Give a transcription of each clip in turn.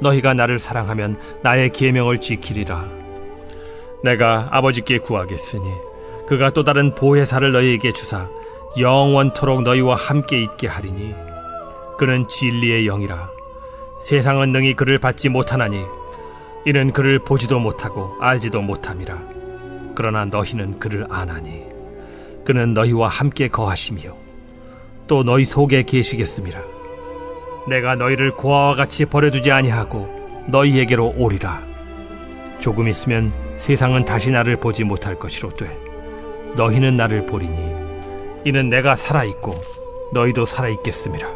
너희가 나를 사랑하면 나의 계명을 지키리라. 내가 아버지께 구하겠으니 그가 또 다른 보혜사를 너희에게 주사 영원토록 너희와 함께 있게 하리니 그는 진리의 영이라. 세상은 능히 그를 받지 못하나니 이는 그를 보지도 못하고 알지도 못함이라. 그러나 너희는 그를 아나니 그는 너희와 함께 거하시며 또 너희 속에 계시겠음이라 내가 너희를 고아와 같이 버려두지 아니하고 너희에게로 오리라. 조금 있으면 세상은 다시 나를 보지 못할 것이로되 너희는 나를 보리니 이는 내가 살아 있고 너희도 살아 있겠음이라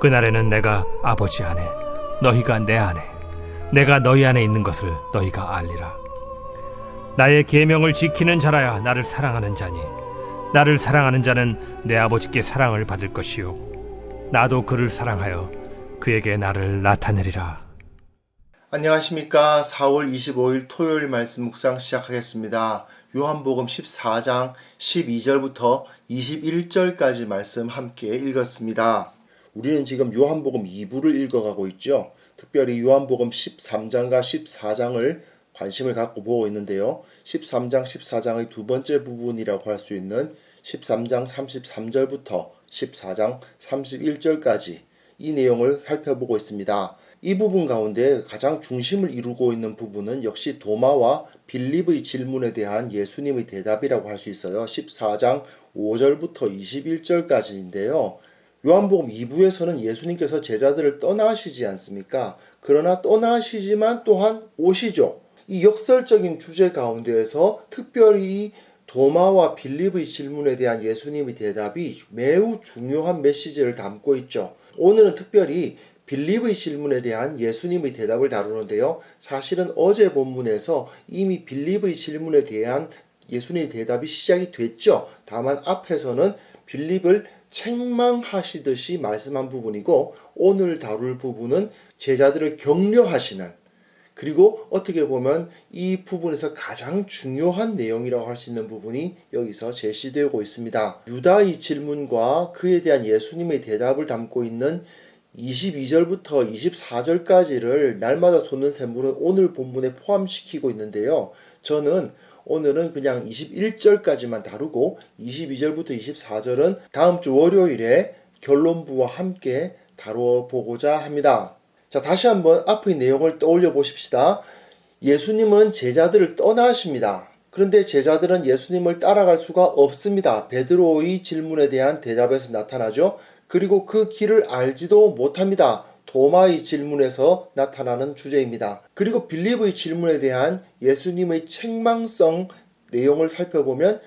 그날에는 내가 아버지 안에 너희가 내 안에 내가 너희 안에 있는 것을 너희가 알리라. 나의 계명을 지키는 자라야 나를 사랑하는 자니 나를 사랑하는 자는 내 아버지께 사랑을 받을 것이요 나도 그를 사랑하여 그에게 나를 나타내리라 안녕하십니까. 4월 25일 토요일 말씀 묵상 시작하겠습니다. 요한복음 14장 12절부터 21절까지 말씀 함께 읽었습니다. 우리는 지금 요한복음 2부를 읽어가고 있죠. 특별히 요한복음 13장과 14장을 관심을 갖고 보고 있는데요. 13장, 14장의 두 번째 부분이라고 할 수 있는 13장 33절부터 14장 31절까지 이 내용을 살펴보고 있습니다. 이 부분 가운데 가장 중심을 이루고 있는 부분은 역시 도마와 빌립의 질문에 대한 예수님의 대답이라고 할 수 있어요. 14장 5절부터 21절까지인데요. 요한복음 2부에서는 예수님께서 제자들을 떠나시지 않습니까? 그러나 떠나시지만 또한 오시죠. 이 역설적인 주제 가운데에서 특별히 도마와 빌립의 질문에 대한 예수님의 대답이 매우 중요한 메시지를 담고 있죠. 오늘은 특별히 빌립의 질문에 대한 예수님의 대답을 다루는데요. 사실은 어제 본문에서 이미 빌립의 질문에 대한 예수님의 대답이 시작이 됐죠. 다만 앞에서는 빌립을 책망하시듯이 말씀한 부분이고 오늘 다룰 부분은 제자들을 격려하시는 그리고 어떻게 보면 이 부분에서 가장 중요한 내용이라고 할 수 있는 부분이 여기서 제시되고 있습니다. 유다의 질문과 그에 대한 예수님의 대답을 담고 있는 22절부터 24절까지를 날마다 솟는 샘물은 오늘 본문에 포함시키고 있는데요. 저는 오늘은 그냥 21절까지만 다루고 22절부터 24절은 다음 주 월요일에 결론부와 함께 다루어 보고자 합니다. 자, 다시 한번 앞의 내용을 떠올려 보십시다. 예수님은 제자들을 떠나십니다. 그런데 제자들은 예수님을 따라갈 수가 없습니다. 베드로의 질문에 대한 대답에서 나타나죠. 그리고 그 길을 알지도 못합니다. 도마의 질문에서 나타나는 주제입니다. 그리고 빌립의 질문에 대한 예수님의 책망성 내용을 살펴보면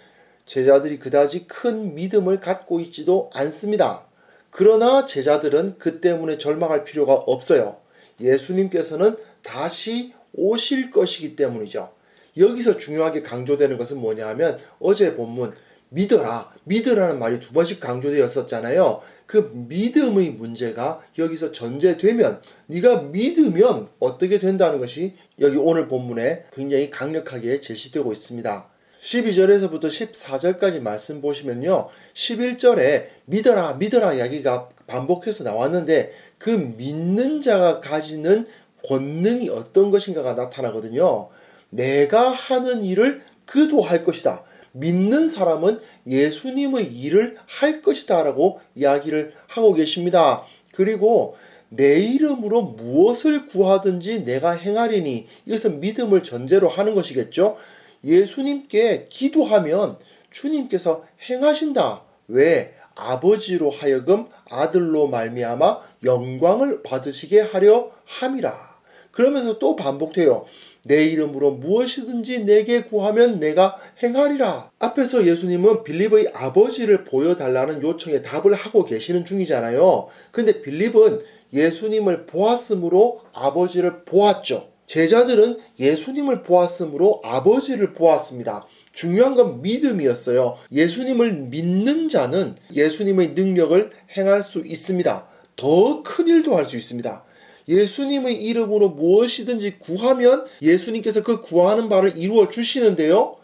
제자들이 그다지 큰 믿음을 갖고 있지도 않습니다. 그러나 제자들은 그 때문에 절망할 필요가 없어요. 예수님께서는 다시 오실 것이기 때문이죠. 여기서 중요하게 강조되는 것은 뭐냐 하면 어제 본문 믿어라. 믿으라는 말이 두 번씩 강조되었었잖아요. 그 믿음의 문제가 여기서 전제되면 네가 믿으면 어떻게 된다는 것이 여기 오늘 본문에 굉장히 강력하게 제시되고 있습니다. 12절에서부터 14절까지 말씀 보시면요. 11절에 믿어라, 믿어라 이야기가 반복해서 나왔는데 그 믿는 자가 가지는 권능이 어떤 것인가가 나타나거든요. 내가 하는 일을 그도 할 것이다. 믿는 사람은 예수님의 일을 할 것이다 라고 이야기를 하고 계십니다. 그리고 내 이름으로 무엇을 구하든지 내가 행하리니 이것은 믿음을 전제로 하는 것이겠죠. 예수님께 기도하면 주님께서 행하신다. 왜? 아버지로 하여금 아들로 말미암아 영광을 받으시게 하려 함이라. 그러면서 또 반복돼요. 내 이름으로 무엇이든지 내게 구하면 내가 행하리라. 앞에서 예수님은 빌립의 아버지를 보여달라는 요청에 답을 하고 계시는 중이잖아요. 근데 빌립은 예수님을 보았으므로 아버지를 보았죠. 제자들은 예수님을 보았으므로 아버지를 보았습니다. 중요한 건 믿음이었어요. 예수님을 믿는 자는 예수님의 능력을 행할 수 있습니다. 더 큰 일도 할 수 있습니다. 예수님의 이름으로 무엇이든지 구하면 예수님께서 그 구하는 바를 이루어 주시는데요.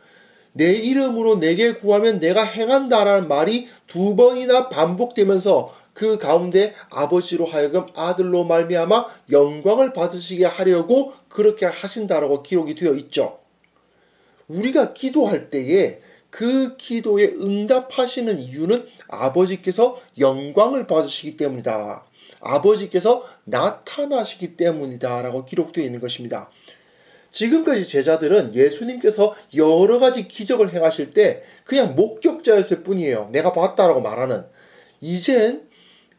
내 이름으로 내게 구하면 내가 행한다라는 말이 두 번이나 반복되면서 그 가운데 아버지로 하여금 아들로 말미암아 영광을 받으시게 하려고 그렇게 하신다라고 기록이 되어 있죠. 우리가 기도할 때에 그 기도에 응답하시는 이유는 아버지께서 영광을 받으시기 때문이다. 아버지께서 나타나시기 때문이다 라고 기록되어 있는 것입니다. 지금까지 제자들은 예수님께서 여러 가지 기적을 행하실 때 그냥 목격자였을 뿐이에요. 내가 봤다라고 말하는. 이젠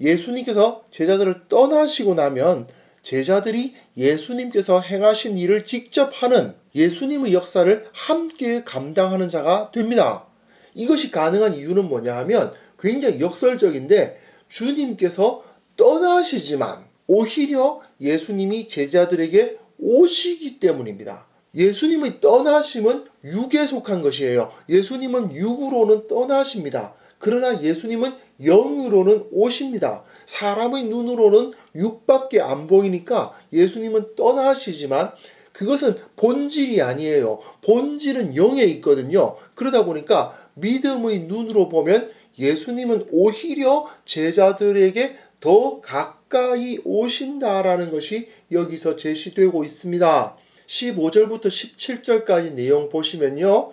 예수님께서 제자들을 떠나시고 나면 제자들이 예수님께서 행하신 일을 직접 하는 예수님의 역사를 함께 감당하는 자가 됩니다. 이것이 가능한 이유는 뭐냐 하면 굉장히 역설적인데 주님께서 떠나시지만 오히려 예수님이 제자들에게 오시기 때문입니다. 예수님의 떠나심은 육에 속한 것이에요. 예수님은 육으로는 떠나십니다. 그러나 예수님은 영으로는 오십니다. 사람의 눈으로는 육밖에 안 보이니까 예수님은 떠나시지만 그것은 본질이 아니에요. 본질은 영에 있거든요. 그러다 보니까 믿음의 눈으로 보면 예수님은 오히려 제자들에게 더 가까이 오신다라는 것이 여기서 제시되고 있습니다. 15절부터 17절까지 내용 보시면요.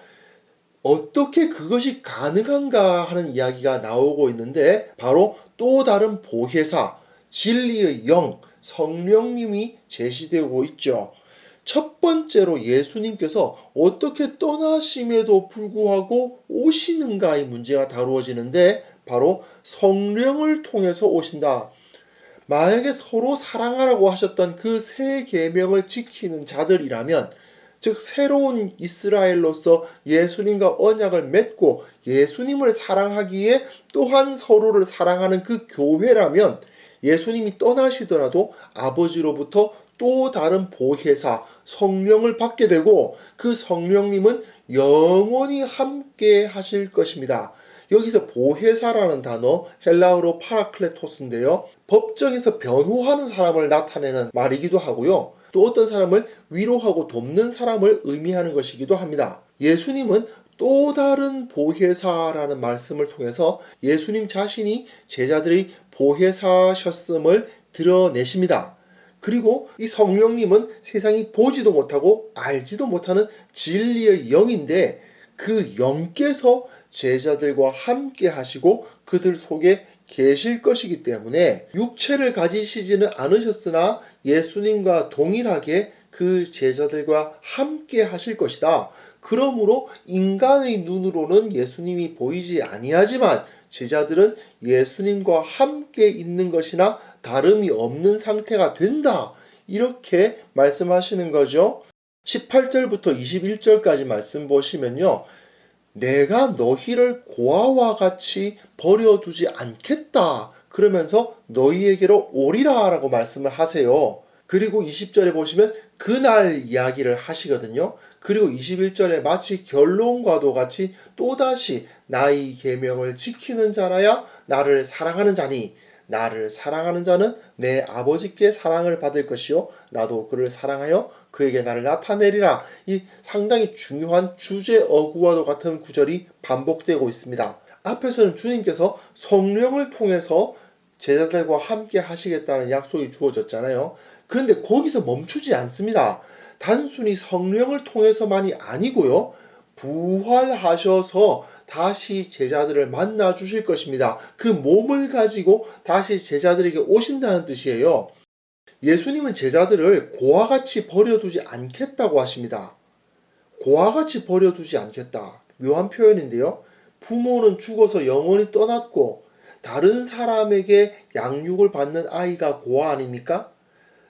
어떻게 그것이 가능한가 하는 이야기가 나오고 있는데 바로 또 다른 보혜사, 진리의 영, 성령님이 제시되고 있죠. 첫 번째로 예수님께서 어떻게 떠나심에도 불구하고 오시는가의 문제가 다루어지는데 바로 성령을 통해서 오신다. 만약에 서로 사랑하라고 하셨던 그 세 계명을 지키는 자들이라면 즉 새로운 이스라엘로서 예수님과 언약을 맺고 예수님을 사랑하기에 또한 서로를 사랑하는 그 교회라면 예수님이 떠나시더라도 아버지로부터 또 다른 보혜사 성령을 받게 되고 그 성령님은 영원히 함께 하실 것입니다. 여기서 보혜사라는 단어 헬라어로 파라클레토스인데요. 법정에서 변호하는 사람을 나타내는 말이기도 하고요. 또 어떤 사람을 위로하고 돕는 사람을 의미하는 것이기도 합니다. 예수님은 또 다른 보혜사라는 말씀을 통해서 예수님 자신이 제자들의 보혜사셨음을 드러내십니다. 그리고 이 성령님은 세상이 보지도 못하고 알지도 못하는 진리의 영인데 그 영께서 제자들과 함께 하시고 그들 속에 계실 것이기 때문에 육체를 가지시지는 않으셨으나 예수님과 동일하게 그 제자들과 함께 하실 것이다. 그러므로 인간의 눈으로는 예수님이 보이지 아니하지만 제자들은 예수님과 함께 있는 것이나 다름이 없는 상태가 된다. 이렇게 말씀하시는 거죠. 18절부터 21절까지 말씀 보시면요. 내가 너희를 고아와 같이 버려두지 않겠다. 그러면서 너희에게로 오리라 라고 말씀을 하세요. 그리고 20절에 보시면 그날 이야기를 하시거든요. 그리고 21절에 마치 결론과도 같이 또다시 나의 계명을 지키는 자라야 나를 사랑하는 자니 나를 사랑하는 자는 내 아버지께 사랑을 받을 것이요 나도 그를 사랑하여 그에게 나를 나타내리라. 이 상당히 중요한 주제 어구와도 같은 구절이 반복되고 있습니다. 앞에서는 주님께서 성령을 통해서 제자들과 함께 하시겠다는 약속이 주어졌잖아요. 그런데 거기서 멈추지 않습니다. 단순히 성령을 통해서만이 아니고요. 부활하셔서 다시 제자들을 만나 주실 것입니다. 그 몸을 가지고 다시 제자들에게 오신다는 뜻이에요. 예수님은 제자들을 고와 같이 버려두지 않겠다고 하십니다. 고와 같이 버려두지 않겠다. 묘한 표현인데요. 부모는 죽어서 영원히 떠났고 다른 사람에게 양육을 받는 아이가 고아 아닙니까?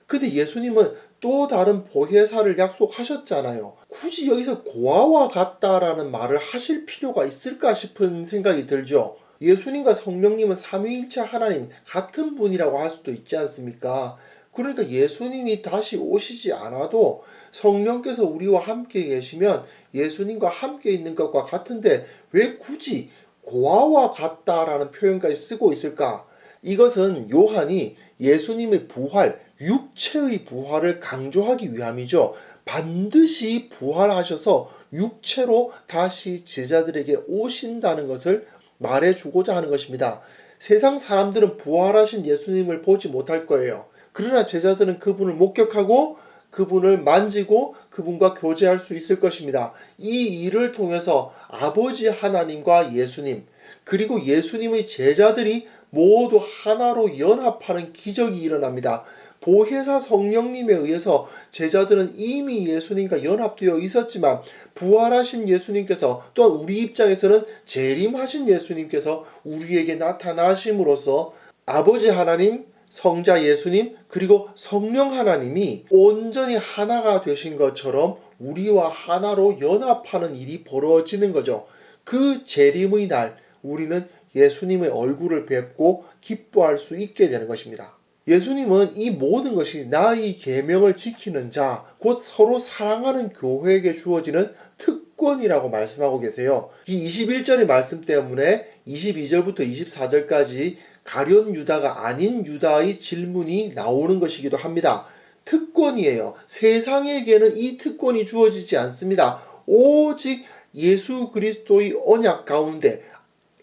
근데 예수님은 또 다른 보혜사를 약속하셨잖아요. 굳이 여기서 고아와 같다라는 말을 하실 필요가 있을까 싶은 생각이 들죠. 예수님과 성령님은 삼위일체 하나님 같은 분이라고 할 수도 있지 않습니까? 그러니까 예수님이 다시 오시지 않아도 성령께서 우리와 함께 계시면 예수님과 함께 있는 것과 같은데 왜 굳이 고아와 같다라는 표현까지 쓰고 있을까? 이것은 요한이 예수님의 부활, 육체의 부활을 강조하기 위함이죠. 반드시 부활하셔서 육체로 다시 제자들에게 오신다는 것을 말해주고자 하는 것입니다. 세상 사람들은 부활하신 예수님을 보지 못할 거예요. 그러나 제자들은 그분을 목격하고 그분을 만지고 그분과 교제할 수 있을 것입니다. 이 일을 통해서 아버지 하나님과 예수님, 그리고 예수님의 제자들이 모두 하나로 연합하는 기적이 일어납니다. 보혜사 성령님에 의해서 제자들은 이미 예수님과 연합되어 있었지만 부활하신 예수님께서 또한 우리 입장에서는 재림하신 예수님께서 우리에게 나타나심으로써 아버지 하나님, 성자 예수님, 그리고 성령 하나님이 온전히 하나가 되신 것처럼 우리와 하나로 연합하는 일이 벌어지는 거죠. 그 재림의 날 우리는 예수님의 얼굴을 뵙고 기뻐할 수 있게 되는 것입니다. 예수님은 이 모든 것이 나의 계명을 지키는 자, 곧 서로 사랑하는 교회에게 주어지는 특권이라고 말씀하고 계세요. 이 21절의 말씀 때문에 22절부터 24절까지 가련 유다가 아닌 유다의 질문이 나오는 것이기도 합니다. 특권이에요. 세상에게는 이 특권이 주어지지 않습니다. 오직 예수 그리스도의 언약 가운데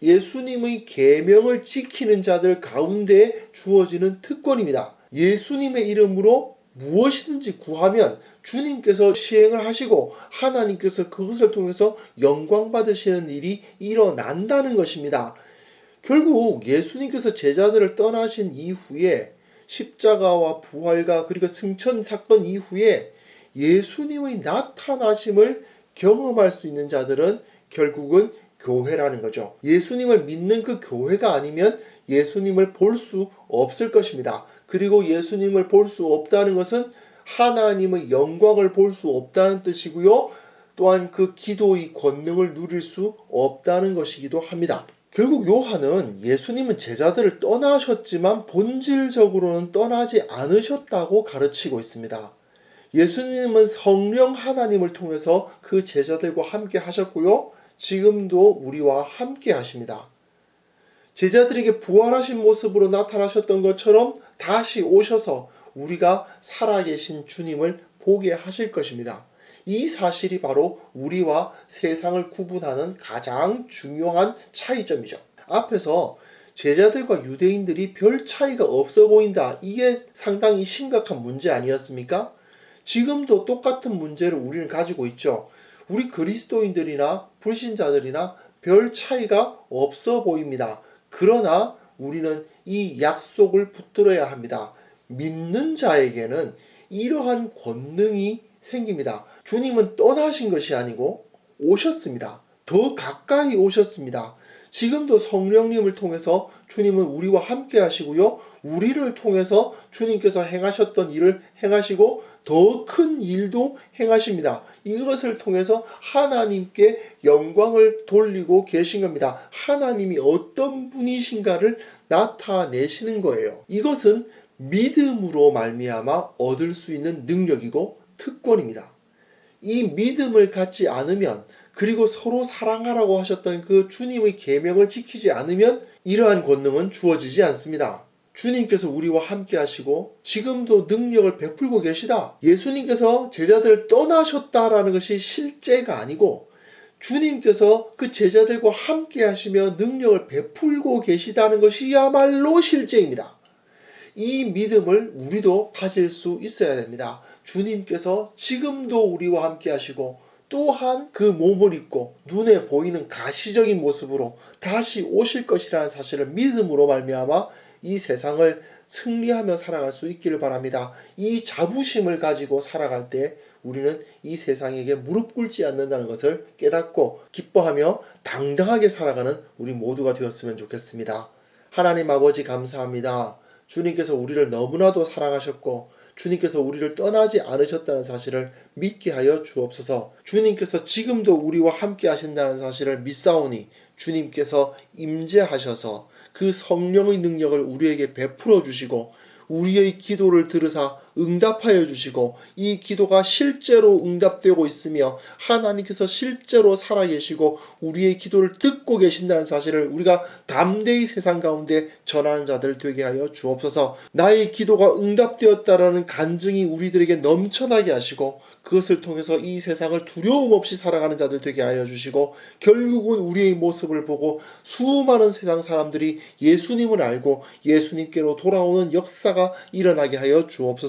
예수님의 계명을 지키는 자들 가운데 주어지는 특권입니다. 예수님의 이름으로 무엇이든지 구하면 주님께서 시행을 하시고 하나님께서 그것을 통해서 영광 받으시는 일이 일어난다는 것입니다. 결국 예수님께서 제자들을 떠나신 이후에 십자가와 부활과 그리고 승천 사건 이후에 예수님의 나타나심을 경험할 수 있는 자들은 결국은 교회라는 거죠. 예수님을 믿는 그 교회가 아니면 예수님을 볼 수 없을 것입니다. 그리고 예수님을 볼 수 없다는 것은 하나님의 영광을 볼 수 없다는 뜻이고요. 또한 그 기도의 권능을 누릴 수 없다는 것이기도 합니다. 결국 요한은 예수님은 제자들을 떠나셨지만 본질적으로는 떠나지 않으셨다고 가르치고 있습니다. 예수님은 성령 하나님을 통해서 그 제자들과 함께 하셨고요. 지금도 우리와 함께 하십니다. 제자들에게 부활하신 모습으로 나타나셨던 것처럼 다시 오셔서 우리가 살아계신 주님을 보게 하실 것입니다. 이 사실이 바로 우리와 세상을 구분하는 가장 중요한 차이점이죠. 앞에서 제자들과 유대인들이 별 차이가 없어 보인다. 이게 상당히 심각한 문제 아니었습니까? 지금도 똑같은 문제를 우리는 가지고 있죠. 우리 그리스도인들이나 불신자들이나 별 차이가 없어 보입니다. 그러나 우리는 이 약속을 붙들어야 합니다. 믿는 자에게는 이러한 권능이 생깁니다. 주님은 떠나신 것이 아니고 오셨습니다. 더 가까이 오셨습니다. 지금도 성령님을 통해서 주님은 우리와 함께 하시고요. 우리를 통해서 주님께서 행하셨던 일을 행하시고 더 큰 일도 행하십니다. 이것을 통해서 하나님께 영광을 돌리고 계신 겁니다. 하나님이 어떤 분이신가를 나타내시는 거예요. 이것은 믿음으로 말미암아 얻을 수 있는 능력이고 특권입니다. 이 믿음을 갖지 않으면 그리고 서로 사랑하라고 하셨던 그 주님의 계명을 지키지 않으면 이러한 권능은 주어지지 않습니다. 주님께서 우리와 함께 하시고 지금도 능력을 베풀고 계시다. 예수님께서 제자들을 떠나셨다라는 것이 실제가 아니고 주님께서 그 제자들과 함께 하시며 능력을 베풀고 계시다는 것이야말로 실제입니다. 이 믿음을 우리도 가질 수 있어야 됩니다. 주님께서 지금도 우리와 함께 하시고 또한 그 몸을 입고 눈에 보이는 가시적인 모습으로 다시 오실 것이라는 사실을 믿음으로 말미암아 이 세상을 승리하며 살아갈 수 있기를 바랍니다. 이 자부심을 가지고 살아갈 때 우리는 이 세상에게 무릎 꿇지 않는다는 것을 깨닫고 기뻐하며 당당하게 살아가는 우리 모두가 되었으면 좋겠습니다. 하나님 아버지 감사합니다. 주님께서 우리를 너무나도 사랑하셨고 주님께서 우리를 떠나지 않으셨다는 사실을 믿게 하여 주옵소서. 주님께서 지금도 우리와 함께 하신다는 사실을 믿사오니 주님께서 임재하셔서 그 성령의 능력을 우리에게 베풀어 주시고 우리의 기도를 들으사 응답하여 주시고 이 기도가 실제로 응답되고 있으며 하나님께서 실제로 살아계시고 우리의 기도를 듣고 계신다는 사실을 우리가 담대히 세상 가운데 전하는 자들 되게 하여 주옵소서. 나의 기도가 응답되었다라는 간증이 우리들에게 넘쳐나게 하시고 그것을 통해서 이 세상을 두려움 없이 살아가는 자들 되게 하여 주시고 결국은 우리의 모습을 보고 수많은 세상 사람들이 예수님을 알고 예수님께로 돌아오는 역사가 일어나게 하여 주옵소